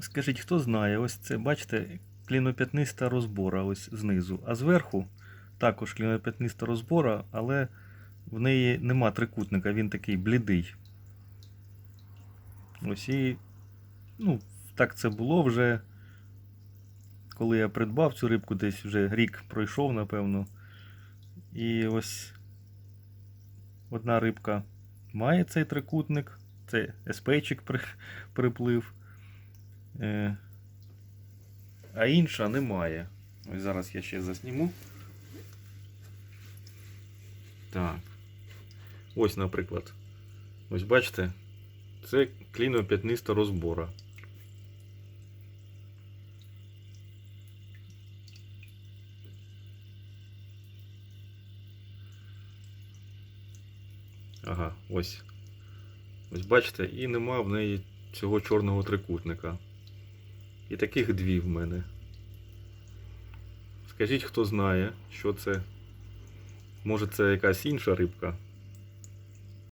Скажіть, хто знає, ось це, бачите, кліноп'ятниста розбора ось знизу. А зверху також кліноп'ятниста розбора, але в неї нема трикутника, він такий блідий. Ось і. Ну, так це було вже. Коли я придбав цю рибку, десь вже рік пройшов, напевно. І ось одна рибка має цей трикутник. Це еспейчик при, приплив. Е, а інша немає. Ось зараз я ще засніму. Так. Ось, наприклад. Ось бачите, це кліноп'ятниста розбора. Ага, ось. Ось бачите, і нема в неї цього чорного трикутника. І таких дві в мене. Скажіть, хто знає, що це. Може це якась інша рибка?